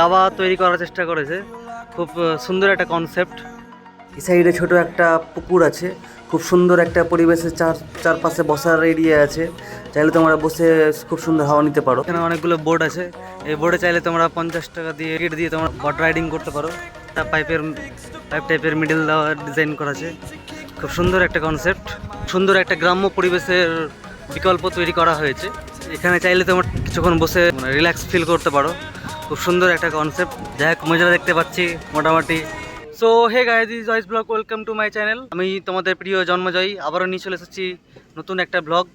দাবা তৈরি করার চেষ্টা করেছে। খুব সুন্দর একটা কনসেপ্ট এই সাইডে ছোট একটা পুকুর আছে। খুব সুন্দর একটা পরিবেশের চার চারপাশে বসার এরিয়া আছে। চাইলে তোমরা বসে খুব সুন্দর হাওয়া নিতে পারো। এখানে অনেকগুলো বোর্ড আছে। এই বোর্ডে চাইলে তোমরা পঞ্চাশ টাকা দিয়ে টিকিট দিয়ে তোমরা বট রাইডিং করতে পারো। একটা পাইপের পাইপ টাইপের মিডল দেওয়া ডিজাইন করা আছে। খুব সুন্দর একটা কনসেপ্ট সুন্দর একটা গ্রাম্য পরিবেশের বিকল্প তৈরি করা হয়েছে। এখানে চাইলে তোমার কিছুক্ষণ বসে রিল্যাক্স ফিল করতে পারো। খুব সুন্দর একটা কনসেপ্ট যাই হোক মজা দেখতে পাচ্ছি মোটামুটি। So hey guys is Joyce blog welcome to my channel আমি তোমাদের প্রিয় জন্মজয়ী, আবারও নিয়ে চলে এসেছি নতুন একটা ব্লগ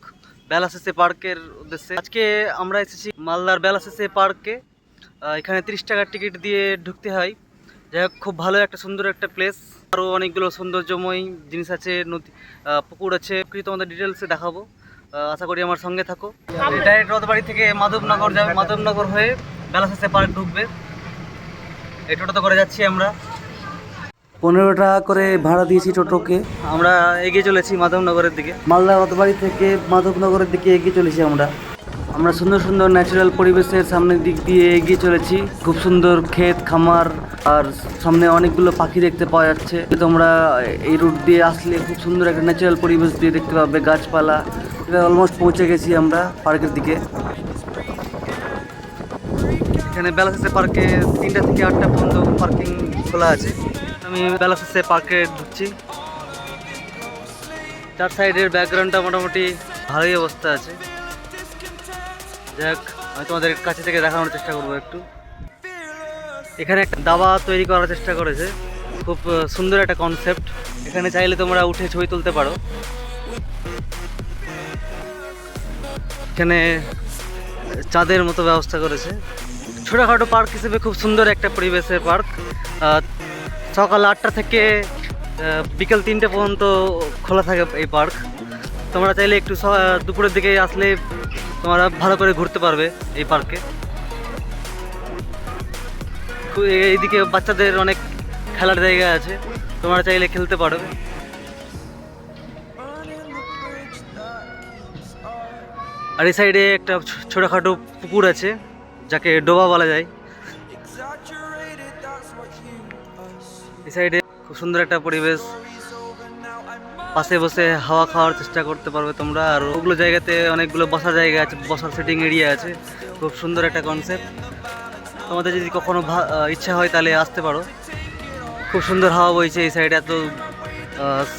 বেলাসেসে পার্কের উদ্দেশ্যে। আজকে আমরা এসেছি মালদার বেলাসেসে পার্কে এখানে তিরিশ টাকার টিকিট দিয়ে ঢুকতে হয়। যাই হোক, খুব ভালো একটা সুন্দর একটা প্লেস আরও অনেকগুলো সৌন্দর্যময় জিনিস আছে, নদী পুকুর আছে। কি তোমাদের ডিটেলসে দেখাবো। আশা করি আমার সঙ্গে থাকো। ডাইরেক্ট রথবাড়ি থেকে মাধবনগর যাবে। মাধবনগর হয়ে বেলাসেসে পার্ক ঢুকবে। এই টোটোতে করে যাচ্ছি আমরা। পনেরো টাকা করে ভাড়া দিয়েছি টোটোকে। আমরা এগিয়ে চলেছি মাধবনগরের দিকে। মালদা রথবাড়ি থেকে মাধবনগরের দিকে এগিয়ে চলেছি আমরা। আমরা সুন্দর সুন্দর ন্যাচারাল পরিবেশের সামনের দিক দিয়ে এগিয়ে চলেছি। খুব সুন্দর ক্ষেত খামার আর সামনে অনেকগুলো পাখি দেখতে পাওয়া যাচ্ছে। তোমরা এই রুট দিয়ে আসলে খুব সুন্দর একটা ন্যাচারাল পরিবেশ দিয়ে দেখতে পাবে গাছপালা। অলমোস্ট পৌঁছে গেছি আমরা পার্কের দিকে। এখানে বেলাসেসে পার্কে তিনটা থেকে আটটা পর্যন্ত পার্কিং খোলা আছে। আমি বেলাসেসে পার্কে ঢুকছি। চার সাইডের ব্যাকগ্রাউন্ডটা মোটামুটি ভালোই অবস্থা আছে। যাক, আমি তোমাদের কাছে থেকে দেখানোর চেষ্টা করব একটু। এখানে একটা দাবা তৈরি করার চেষ্টা করেছে। খুব সুন্দর একটা কনসেপ্ট এখানে চাইলে তোমরা উঠে ছবি তুলতে পারো। এখানে চাঁদের মতো ব্যবস্থা করেছে। ছোটোখাটো পার্ক হিসেবে খুব সুন্দর একটা পরিবেশের পার্ক। সকাল আটটা থেকে বিকেল তিনটে পর্যন্ত খোলা থাকে এই পার্ক। তোমরা চাইলে একটু দুপুরের দিকে আসলে তোমরা ভালো করে ঘুরতে পারবে এই পার্কে। এইদিকে বাচ্চাদের অনেক খেলার জায়গা আছে, তোমরা চাইলে খেলতে পারবে আর এই সাইডে একটা ছোটোখাটো পুকুর আছে। যাকে ডোবা বলা যায়। এই সাইডে খুব সুন্দর একটা পরিবেশ। পাশে বসে হাওয়া খাওয়ার চেষ্টা করতে পারবে তোমরা। আর ওগুলো জায়গাতে অনেকগুলো বসার জায়গা আছে, বসার সিটিং এরিয়া আছে। খুব সুন্দর একটা কনসেপ্ট তোমাদের যদি কখনো ইচ্ছা হয় তাহলে আসতে পারো। খুব সুন্দর হাওয়া বইছে এই সাইডে, এত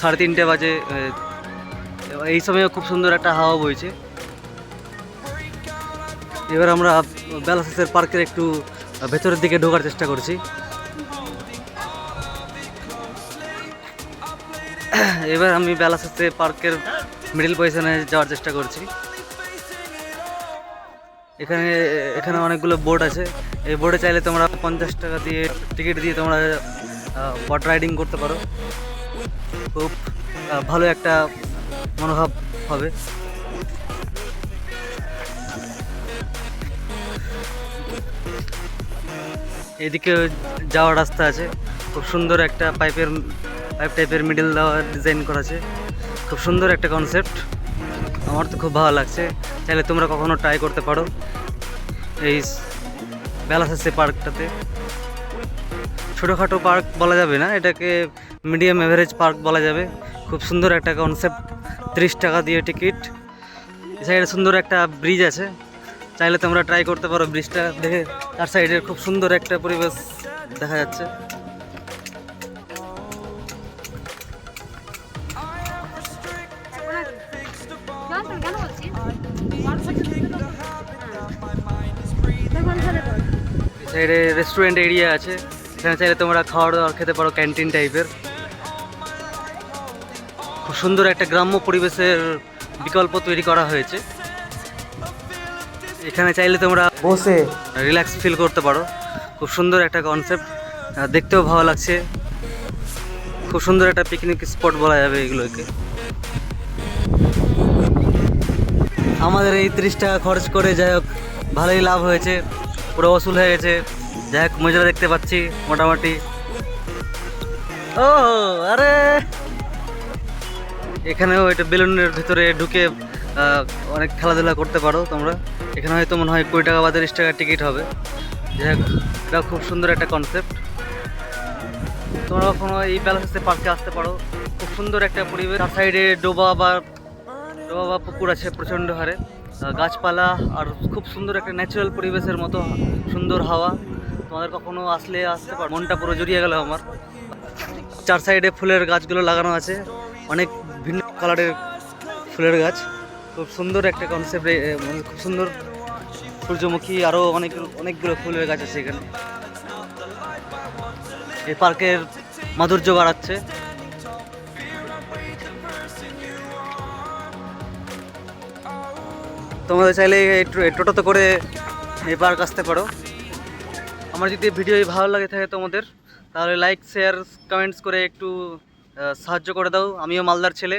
সাড়ে তিনটে বাজে এই সময়ও খুব সুন্দর একটা হাওয়া বইছে। এবার আমরা বেলাসেসের পার্কের একটু ভেতরের দিকে ঢোকার চেষ্টা করছি। এবার আমি বেলাসেসে পার্কের মিডিল পজিশনে যাওয়ার চেষ্টা করছি। এখানে এখানে অনেকগুলো বোর্ড আছে। এই বোর্ডে চাইলে তোমরা পঞ্চাশ টাকা দিয়ে টিকিট দিয়ে তোমরা বট রাইডিং করতে পারো। খুব ভালো একটা মনোভাব হবে। এদিকে যাওয়ার রাস্তা আছে। খুব সুন্দর একটা পাইপের, পাইপ টাইপের মিডিল দেওয়া ডিজাইন করা আছে। খুব সুন্দর একটা কনসেপ্ট আমার তো খুব ভালো লাগছে। চাইলে তোমরা কখনো ট্রাই করতে পারো এই বেলাসাসে পার্কটাতে। ছোটোখাটো পার্ক বলা যাবে না, এটাকে মিডিয়াম অ্যাভারেজ পার্ক বলা যাবে। খুব সুন্দর একটা কনসেপ্ট তিরিশ টাকা দিয়ে টিকিট সাইডে সুন্দর একটা ব্রিজ আছে। চাইলে তোমরা ট্রাই করতে পারো ব্রিজটা দেখে। তার সাইডের খুব সুন্দর একটা পরিবেশ দেখা যাচ্ছে। সাইডে রেস্টুরেন্ট এরিয়া আছে। এখানে চাইলে তোমরা খাওয়ার দাওয়ার খেতে পারো ক্যান্টিন টাইপের খুব সুন্দর একটা গ্রাম্য পরিবেশের বিকল্প তৈরি করা হয়েছে। এখানে চাইলে তোমরা বসে। রিল্যাক্স ফিল করতে পারো। খুব সুন্দর একটা কনসেপ্ট দেখতেও ভালো লাগছে। খুব সুন্দর একটা পিকনিক স্পট বলা যাবে এগুলোকে। আমাদের এই তিরিশ টাকা খরচ করে যাই হোক ভালোই লাভ হয়েছে। পুরো অসুল হয়ে গেছে। যাই হোক মজা দেখতে পাচ্ছি মোটামুটি। ও আরে! এখানেও এটা বেলুনের ভিতরে ঢুকে অনেক খেলাধুলা করতে পারো তোমরা। এখানে হয়তো মনে হয় কুড়ি টাকা বা তিরিশ টাকা টিকিট হবে। যাই এটা খুব সুন্দর একটা কনসেপ্ট তোমরা কখনো এই প্যালেসে পার্কে আসতে পারো। খুব সুন্দর একটা পরিবেশ। তার সাইডে ডোবা বা ডোবা বা পুকুর আছে প্রচণ্ড হারে। গাছপালা আর খুব সুন্দর একটা ন্যাচারাল পরিবেশের মতো সুন্দর হাওয়া। তোমাদের কখনো আসলে আসতে পারো? মনটা পুরো জড়িয়ে গেল আমার। চার সাইডে ফুলের গাছগুলো লাগানো আছে। অনেক ভিন্ন কালারের ফুলের গাছ। খুব সুন্দর একটা কনসেপ্ট মানে খুব সুন্দর সূর্যমুখী আরও অনেক, অনেকগুলো ফুলের গাছ আছে এখানে এই পার্কের মাধুর্য বাড়াচ্ছে। তোমাদের চাইলে টোটোতে করে এই পার্ক আসতে পারো। আমার যদি ভিডিও ভালো লাগে থাকে তোমাদের, তাহলে লাইক শেয়ার কমেন্টস করে একটু সাহায্য করে দাও। আমিও মালদার ছেলে।